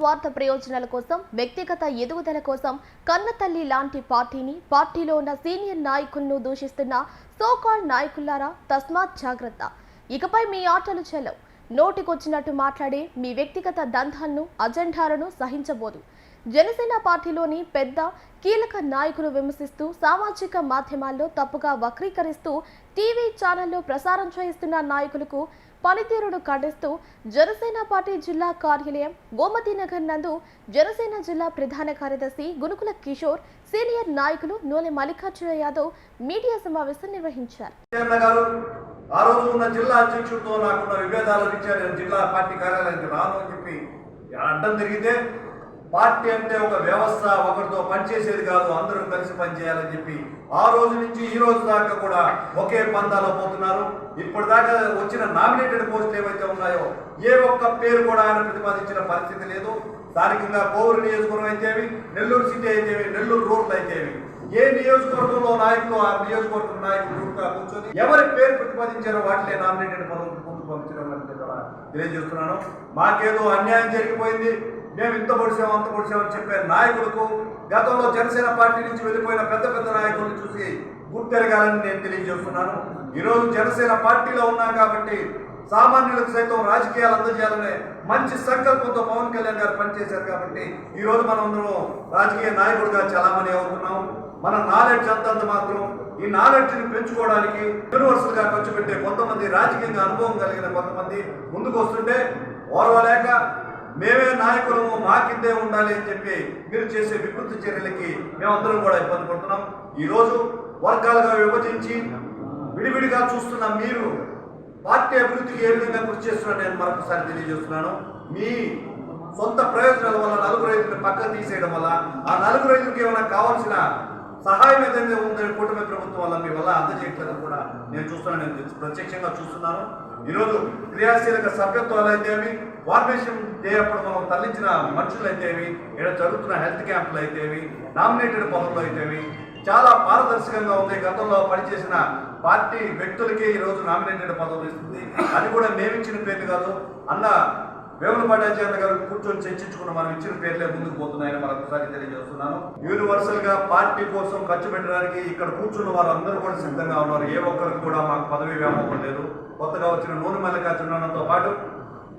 స్వార్థ ప్రయోజనాల కోసం వ్యక్తిగత ఎదుగుదల కోసం కన్నతల్లి లాంటి పార్టీని పార్టీలో ఉన్న సీనియర్ నాయకులను దూషిస్తున్న సోకాల్ నాయకులారా తస్మాత్ జాగ్రత్త. ఇకపై మీ ఆటలు చెల్లవు నోటికొచ్చినట్టు మాట్లాడే మీ వ్యక్తిగత దంతాలను అజెండాలను సహించబోదు. జనసేన పార్టీలోని పెద్ద కీలక నాయకులు విమర్శిస్తూ సామాజిక మాధ్యమాల్లో తప్పుగా వక్రీకరిస్తూ టీవీ ఛానల్లో ప్రసారం చేయిస్తున్న నాయకులకు పనితీరును ఖండిస్తూ జనసేన పార్టీ జిల్లా కార్యాలయం గోమతినగర్ నందు జనసేన జిల్లా ప్రధాన కార్యదర్శి గునుకుల కిషోర్ సీనియర్ నాయకులు నూనె మల్లికార్జున యాదవ్ మీడియా సమావేశం నిర్వహించారు. ఆ రోజు ఉన్న జిల్లా అధ్యక్షుడితో నాకున్న విభేదాల రీత్యా నేను జిల్లా పార్టీ కార్యాలయానికి రాను అని చెప్పి అడ్డం తిరిగితే పార్టీ అంటే ఒక వ్యవస్థ ఒకరితో పనిచేసేది కాదు అందరూ కలిసి పనిచేయాలని చెప్పి ఆ రోజు నుంచి ఈ రోజు దాకా కూడా ఒకే పందాలో పోతున్నారు. ఇప్పటిదాకా వచ్చిన నామినేటెడ్ పోస్టులు ఏవైతే ఉన్నాయో ఏ ఒక్క పేరు కూడా ఆయన ప్రతిపాదించిన పరిస్థితి లేదు. స్థానికంగా కోవూరు నియోజకవర్గం అయితేవి నెల్లూరు సిటీ అయితేవి నెల్లూరు రోడ్లు అయితేవి ఏ నియోజకవర్గంలో నాయకులు ఆ నియోజకవర్గం నాయకులు గ్రూప్గా కూర్చొని ఎవరి పేరు ప్రతిపాదించారో వాటినే నామినేటెడ్ పదవులు ముందు పంపించడం తెలియజేస్తున్నాను. మాకేదో అన్యాయం జరిగిపోయింది మేము ఇంత పొడిసాం అంత పొడిసాం అని చెప్పే నాయకులకు గతంలో జనసేన పార్టీ నుంచి వెళ్ళిపోయిన పెద్ద పెద్ద నాయకులను చూసి గుర్తెరగాలని నేను తెలియజేస్తున్నాను. ఈరోజు జనసేన పార్టీలో ఉన్నాం కాబట్టి సామాన్యులకు సైతం రాజకీయాలు అందజేయాలనే మంచి సంకల్పంతో పవన్ కళ్యాణ్ గారు పనిచేశారు కాబట్టి ఈరోజు మనందరం రాజకీయ నాయకుడిగా చలామణి అవుతున్నాం. మన నాలెడ్జ్ అంతంత మాత్రం ఈ నాలెడ్జ్ని పెంచుకోవడానికి యూనివర్సల్గా ఖర్చు పెట్టే కొంతమంది రాజకీయంగా అనుభవం కలిగిన కొంతమంది ముందుకు వస్తుంటే ఓర్వలేక మేమే నాయకులము మా కిందే ఉండాలి అని చెప్పి మీరు చేసే వికృతి చర్యలకి మేమందరం కూడా ఇబ్బంది పడుతున్నాం. ఈరోజు వర్గాలుగా విభజించి విడివిడిగా చూస్తున్న మీరు పార్టీ అభివృద్ధికి ఏ విధంగా కృషి చేస్తున్నారో నేను మరొకసారి తెలియజేస్తున్నాను. మీ సొంత ప్రయోజనాల వల్ల నలుగురు రైతులను పక్కన తీసేయడం వల్ల ఆ నలుగురు రైతులకు ఏమైనా కావాల్సిన సహాయం ఏదైతే ఉందని కూటమి ప్రభుత్వం వల్ల మీ వల్ల అందజేయట్లేదని కూడా నేను చూస్తున్నాను నేను ప్రత్యక్షంగా చూస్తున్నాను. ఈరోజు క్రియాశీలక సభ్యత్వాలు అయితేవి ఫార్మేషన్ డే అప్పుడు మనం తరలించిన మనుషులు అయితేవి ఇక్కడ జరుగుతున్న హెల్త్ క్యాంపులు అయితేవి నామినేటెడ్ పదవులు అయితేవి చాలా పారదర్శకంగా ఉంది. గతంలో పనిచేసిన పార్టీ వ్యక్తులకే ఈ రోజు నామినేటెడ్ పదవులు ఇస్తుంది. అది కూడా మేమిచ్చిన పేర్లు కాదు. అన్న వేములపాటి అజయన్న గారు కూర్చొని చర్చించుకున్న మనం ఇచ్చిన పేర్లే ముందుకు పోతున్నాయని మరొకసారి తెలియజేస్తున్నాను. యూనివర్సల్గా పార్టీ కోసం ఖర్చు పెట్టడానికి ఇక్కడ కూర్చున్న వారందరూ కూడా సిద్ధంగా ఉన్నారు. ఏ ఒక్కరికి కూడా మాకు పదవి వ్యామోహం లేదు. కొత్తగా వచ్చిన నూనె మల్లికార్జునతో పాటు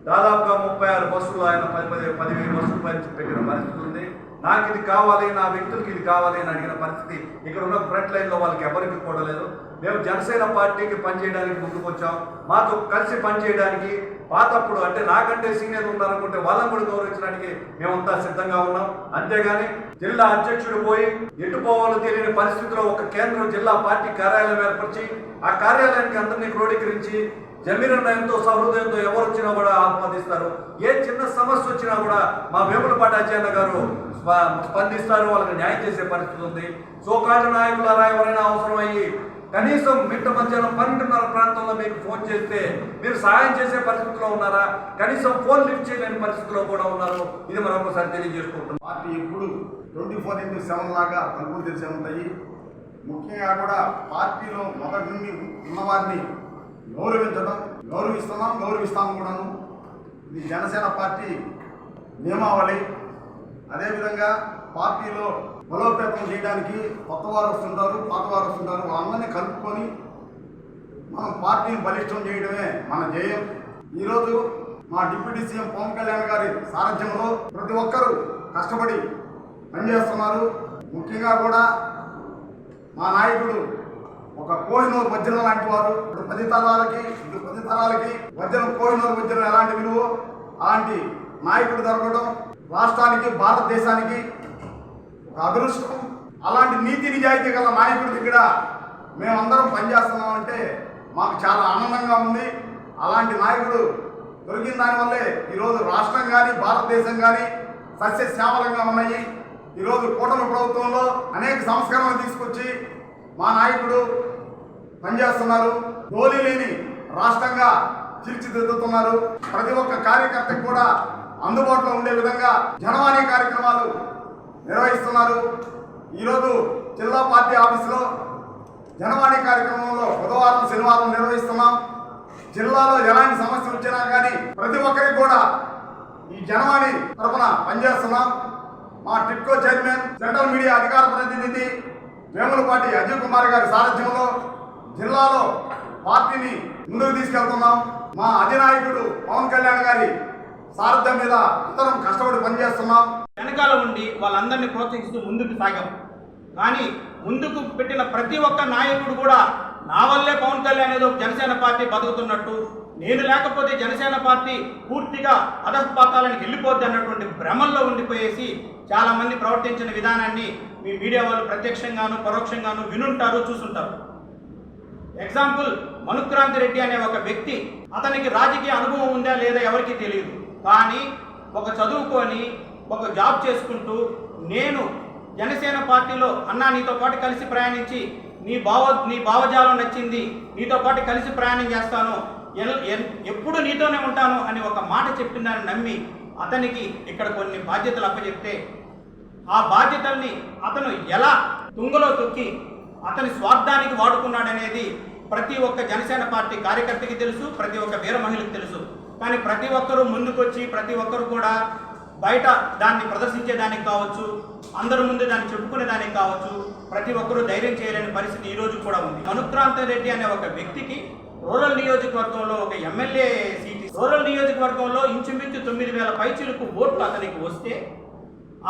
దాదాపుగా ముప్పై ఆరు బస్సులు ఆయన పది పది పదివేలు బస్సులు పని పెట్టిన పరిస్థితి ఉంది. నాకు ఇది కావాలి నా వ్యక్తులకి ఇది కావాలి అని అడిగిన పరిస్థితి ఇక్కడ ఉన్న ఫ్రంట్ లైన్లో వాళ్ళకి ఎవరికి కూడా లేదు. మేము జనసేన పార్టీకి పనిచేయడానికి ముందుకు వచ్చాం. మాతో కలిసి పనిచేయడానికి పాతప్పుడు అంటే నాకంటే సీనియర్ ఉన్నారనుకుంటే వాళ్ళని కూడా గౌరవించడానికి మేమంతా సిద్ధంగా ఉన్నాం. అంతేగాని జిల్లా అధ్యక్షుడు పోయి ఎటు పోవాలో తెలియని పరిస్థితిలో ఒక కేంద్రం జిల్లా పార్టీ కార్యాలయం ఏర్పరిచి ఆ కార్యాలయానికి అందరినీ క్రోడీకరించి జమీరన్న ఎంతో సహృదయంతో ఎవరు వచ్చినా కూడా ఆహ్వాదిస్తారు ఏ చిన్న సమస్య వచ్చినా కూడా మా వేములపాటి అజయన్న గారు స్ప- స్పందిస్తారు వాళ్ళకి న్యాయం చేసే పరిస్థితి ఉంది. సోకాళ్ళ నాయకులారా ఎవరైనా అవసరమయ్యి కనీసం మిట్ట మధ్యాహ్నం పన్నెండున్నర ప్రాంతంలో మీకు ఫోన్ చేస్తే మీరు సహాయం చేసే పరిస్థితిలో ఉన్నారా? కనీసం ఫోన్ లిఫ్ట్ చేయలేని పరిస్థితిలో కూడా ఉన్నారు. ఇది మరొకసారి తెలియజేసుకుంటున్నాం. పార్టీ ఎప్పుడు ట్వంటీ ఫోర్ ఇంటూ సెవెన్ లాగా తలుపులు తెలిసే ఉంటాయి. ముఖ్యంగా కూడా పార్టీలో మొదటి నుండి ఉన్నవారిని గౌరవించడం గౌరవిస్తున్నాం గౌరవిస్తాము కూడాను. ఇది జనసేన పార్టీ నియమావళి. అదేవిధంగా పార్టీలో బలోపేతం చేయడానికి కొత్త వారు వస్తుంటారు పాత వారు వస్తుంటారు. వాళ్ళందరినీ కలుపుకొని మనం పార్టీని బలిష్టం చేయడమే మన ధ్యేయం. ఈరోజు మా డిప్యూటీ సీఎం పవన్ కళ్యాణ్ గారి సారథ్యంలో ప్రతి ఒక్కరూ కష్టపడి పనిచేస్తున్నారు. ముఖ్యంగా కూడా మా నాయకుడు ఒక కోహినూరు వజ్రం లాంటి వారు. ఇప్పుడు పది తరాలకి ఇప్పుడు పది తరాలకి వజ్రం కోహినూరు వజ్రం ఎలాంటి విలువ? అలాంటి నాయకుడు దొరకడం రాష్ట్రానికి భారతదేశానికి ఒక అదృష్టం. అలాంటి నీతి నిజాయితీ గల నాయకుడి దగ్గర మేమందరం పనిచేస్తున్నాం అంటే మాకు చాలా ఆనందంగా ఉంది. అలాంటి నాయకుడు దొరికిన దానివల్లే ఈరోజు రాష్ట్రం కానీ భారతదేశం కానీ సస్యశ్యామలంగా ఉన్నాయి. ఈరోజు కూటమి ప్రభుత్వంలో అనేక సంస్కరణలు తీసుకొచ్చి మా నాయకుడు పనిచేస్తున్నారు గోలీ లేని రాష్ట్రంగా తీర్చిదిద్దుతున్నారు. ప్రతి ఒక్క కార్యకర్తకు కూడా అందుబాటులో ఉండే విధంగా జనవాణి కార్యక్రమాలు నిర్వహిస్తున్నారు. ఈరోజు జిల్లా పార్టీ ఆఫీసులో జనవాణి కార్యక్రమంలో బుధవారం శనివారం నిర్వహిస్తున్నాం. జిల్లాలో ఎలాంటి సమస్య వచ్చినా కానీ ప్రతి ఒక్కరికి కూడా ఈ ఈ జనవాణి తరఫున పనిచేస్తున్నాం. మా టిట్కో చైర్మన్ సెంట్రల్ మీడియా అధికార ప్రతినిధి వేములపాటి అజయ్ కుమార్ గారి సారథ్యంలో జిల్లాలో పార్టీని ముందుకు తీసుకెళ్తున్నాం. మా అధినాయకుడు పవన్ కళ్యాణ్ గారి సారథ్యం మీద అందరం కష్టపడి పనిచేస్తున్నాం. వెనకాల ఉండి వాళ్ళందరినీ ప్రోత్సహిస్తూ ముందుకు సాగాం. కానీ ముందుకు పెట్టిన ప్రతి ఒక్క నాయకుడు కూడా నా వల్లే పవన్ కళ్యాణ్ ఏదో జనసేన పార్టీ బతుకుతున్నట్టు నేను లేకపోతే జనసేన పార్టీ పూర్తిగా అధపాతాలకు వెళ్ళిపోద్ది అన్నటువంటి భ్రమల్లో ఉండిపోయేసి చాలామంది ప్రవర్తించిన విధానాన్ని మీ మీడియా వాళ్ళు ప్రత్యక్షంగాను పరోక్షంగాను వినుంటారు చూసుంటారు. ఎగ్జాంపుల్ మనుక్రాంతి రెడ్డి అనే ఒక వ్యక్తి అతనికి రాజకీయ అనుభవం ఉందా లేదా ఎవరికీ తెలియదు. కానీ ఒక చదువుకొని ఒక జాబ్ చేసుకుంటూ నేను జనసేన పార్టీలో అన్నా నీతో పాటు కలిసి ప్రయాణించి నీ భావ నీ భావజాలం నచ్చింది నీతో పాటు కలిసి ప్రయాణం చేస్తాను ఎప్పుడు నీతోనే ఉంటాను అని ఒక మాట చెప్పిందని నమ్మి అతనికి ఇక్కడ కొన్ని బాధ్యతలు అప్పచెప్తే ఆ బాధ్యతల్ని అతను ఎలా తుంగలో తొక్కి అతని స్వార్థానికి వాడుకున్నాడనేది ప్రతి ఒక్క జనసేన పార్టీ కార్యకర్తకి తెలుసు ప్రతి ఒక్క వీర మహిళకు తెలుసు. కానీ ప్రతి ఒక్కరూ ముందుకొచ్చి ప్రతి ఒక్కరు కూడా బయట దాన్ని ప్రదర్శించేదానికి కావచ్చు అందరి ముందు దాన్ని చెప్పుకునేదానికి కావచ్చు ప్రతి ఒక్కరూ ధైర్యం చేయలేని పరిస్థితి ఈ రోజు కూడా ఉంది. మనుక్రాంత రెడ్డి అనే ఒక వ్యక్తికి రూరల్ నియోజకవర్గంలో ఒక ఎమ్మెల్యే సీట్. రూరల్ నియోజకవర్గంలో ఇంచుమించు తొమ్మిది వేల పైచిలకు ఓట్లు అతనికి వస్తే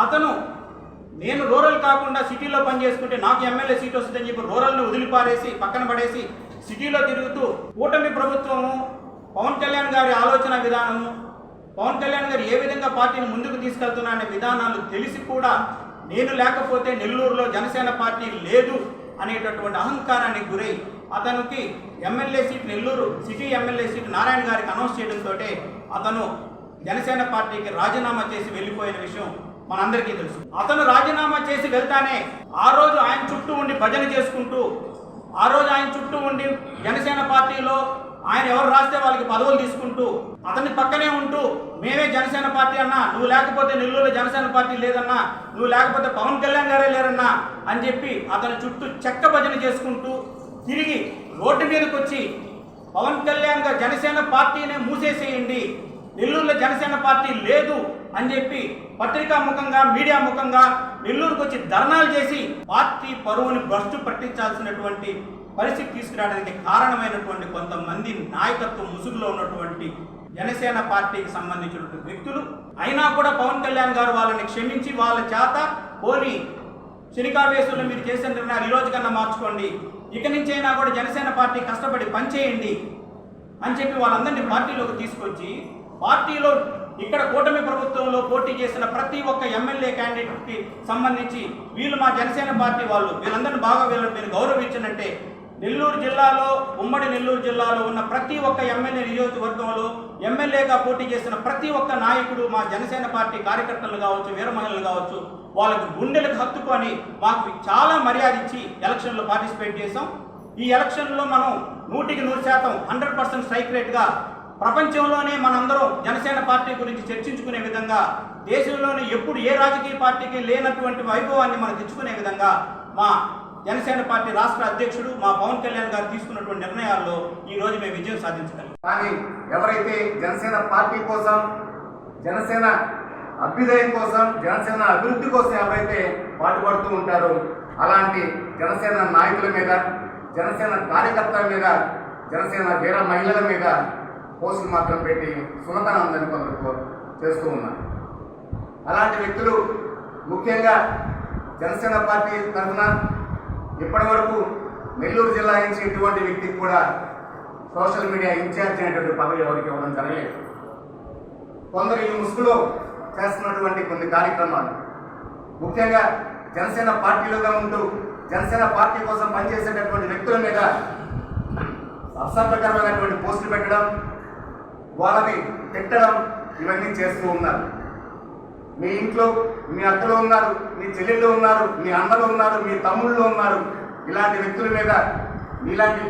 అతను నేను రూరల్ కాకుండా సిటీలో పనిచేసుకుంటే నాకు ఎమ్మెల్యే సీట్ వస్తుందని చెప్పి రూరల్ని వదిలిపారేసి పక్కన పడేసి సిటీలో తిరుగుతూ కూటమి ప్రభుత్వము పవన్ కళ్యాణ్ గారి ఆలోచన విధానము పవన్ కళ్యాణ్ గారు ఏ విధంగా పార్టీని ముందుకు తీసుకెళ్తున్నా అనే విధానాలు తెలిసి కూడా నేను లేకపోతే నెల్లూరులో జనసేన పార్టీ లేదు అనేటటువంటి అహంకారానికి గురై అతనికి MLA seat Nellore city MLA seat Narayana గారికి అనౌన్స్ చేయడంతో అతను జనసేన పార్టీకి రాజీనామా చేసి వెళ్ళిపోయిన విషయం మనందరికీ తెలుసు. అతను రాజీనామా చేసి వెళ్తానే ఆ రోజు ఆయన చుట్టూ ఉండి భజన చేసుకుంటూ ఆ రోజు ఆయన చుట్టూ ఉండి జనసేన పార్టీలో ఆయన ఎవరు రాస్తే వాళ్ళకి పదవులు తీసుకుంటూ అతని పక్కనే ఉంటూ మేమే జనసేన పార్టీ అన్నా నువ్వు లేకపోతే నెల్లూరులో జనసేన పార్టీ లేదన్నా నువ్వు లేకపోతే పవన్ కళ్యాణ్ గారే లేరన్నా అని చెప్పి అతని చుట్టూ చెక్క భజన చేసుకుంటూ తిరిగి రోడ్డు మీదకి వచ్చి పవన్ కళ్యాణ్ గారు జనసేన పార్టీనే మూసేసేయండి. నెల్లూరులో జనసేన పార్టీ లేదు అని చెప్పి పత్రికా ముఖంగా మీడియా ముఖంగా నెల్లూరుకు వచ్చి ధర్నాలు చేసి పార్టీ పరువుని భ్రష్టు పట్టించాల్సినటువంటి పరిస్థితి తీసుకురావడానికి కారణమైనటువంటి కొంతమంది నాయకత్వం ముసుగులో ఉన్నటువంటి జనసేన పార్టీకి సంబంధించినటువంటి వ్యక్తులు. అయినా కూడా పవన్ కళ్యాణ్ గారు వాళ్ళని క్షమించి వాళ్ళ చేత పోని శనికావేశంలో మీరు చేసిన నిర్ణయాలు ఈ రోజు కన్నా మార్చుకోండి. ఇక నుంచి అయినా కూడా జనసేన పార్టీ కష్టపడి పనిచేయండి అని చెప్పి వాళ్ళందరినీ పార్టీలోకి తీసుకొచ్చి పార్టీలో ఇక్కడ కూటమి ప్రభుత్వంలో పోటీ చేసిన ప్రతి ఒక్క ఎమ్మెల్యే క్యాండిడేట్కి సంబంధించి వీళ్ళు మా జనసేన పార్టీ వాళ్ళు వీళ్ళందరినీ బాగా వీళ్ళని మీరు గౌరవించనంటే నెల్లూరు జిల్లాలో ఉమ్మడి నెల్లూరు జిల్లాలో ఉన్న ప్రతి ఒక్క ఎమ్మెల్యే నియోజకవర్గంలో ఎమ్మెల్యేగా పోటీ చేసిన ప్రతి ఒక్క నాయకుడు మా జనసేన పార్టీ కార్యకర్తలు కావచ్చు వీర మహిళలు కావచ్చు వాళ్ళకు గుండెలకు హత్తుకొని మాకు చాలా మర్యాద ఇచ్చి ఎలక్షన్లో పార్టిసిపేట్ చేసాం ఈ ఎలక్షన్లో మనం నూటికి నూరు శాతం హండ్రెడ్ పర్సెంట్ స్ట్రైక్ రేట్గా ప్రపంచంలోనే మనందరం జనసేన పార్టీ గురించి చర్చించుకునే విధంగా దేశంలోనే ఎప్పుడు ఏ రాజకీయ పార్టీకి లేనటువంటి వైభవాన్ని మనం తెచ్చుకునే విధంగా మా జనసేన పార్టీ రాష్ట్ర అధ్యక్షుడు మా పవన్ కళ్యాణ్ గారు తీసుకున్నటువంటి నిర్ణయాల్లో ఈ రోజు మేము విజయం సాధించగలం. కానీ ఎవరైతే జనసేన పార్టీ కోసం జనసేన అభ్యుదయం కోసం జనసేన అభివృద్ధి కోసం ఎవరైతే పాటుపడుతూ ఉంటారో అలాంటి జనసేన నాయకుల మీద జనసేన కార్యకర్తల మీద జనసేన వీర మహిళల మీద పోస్టులు మాత్రం పెట్టి సున్నతనందని కొందరు చేస్తూ ఉన్నారు. అలాంటి వ్యక్తులు ముఖ్యంగా జనసేన పార్టీ తరఫున ఇప్పటి వరకు నెల్లూరు జిల్లా నుంచి ఇటువంటి వ్యక్తికి కూడా సోషల్ మీడియా ఇన్ఛార్జ్ అనేటువంటి పదవి ఎవరికి ఇవ్వడం జరగలేదు. కొందరు ఈ ముసుగులో చేస్తున్నటువంటి కొన్ని కార్యక్రమాలు. ముఖ్యంగా జనసేన పార్టీలుగా ఉంటూ జనసేన పార్టీ కోసం పనిచేసేటటువంటి వ్యక్తుల మీద అసభ్యకరమైనటువంటి పోస్టులు పెట్టడం వాళ్ళని తిట్టడం ఇవన్నీ చేస్తూ ఉన్నారు. మీ ఇంట్లో మీ అత్తలు ఉన్నారు మీ చెల్లెళ్ళు ఉన్నారు మీ అన్నలు ఉన్నారు మీ తమ్ముళ్ళు ఉన్నారు. ఇలాంటి వ్యక్తుల మీద ఇలాంటి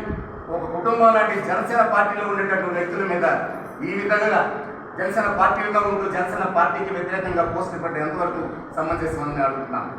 ఒక కుటుంబం లాంటి జనసేన పార్టీలో ఉండేటటువంటి వ్యక్తుల మీద ఈ విధంగా జనసేన పార్టీలుగా ఉంటూ జనసేన పార్టీకి వ్యతిరేకంగా పోస్టులు పెట్టే ఎంతవరకు సమంజసమని అడుగుతున్నాను.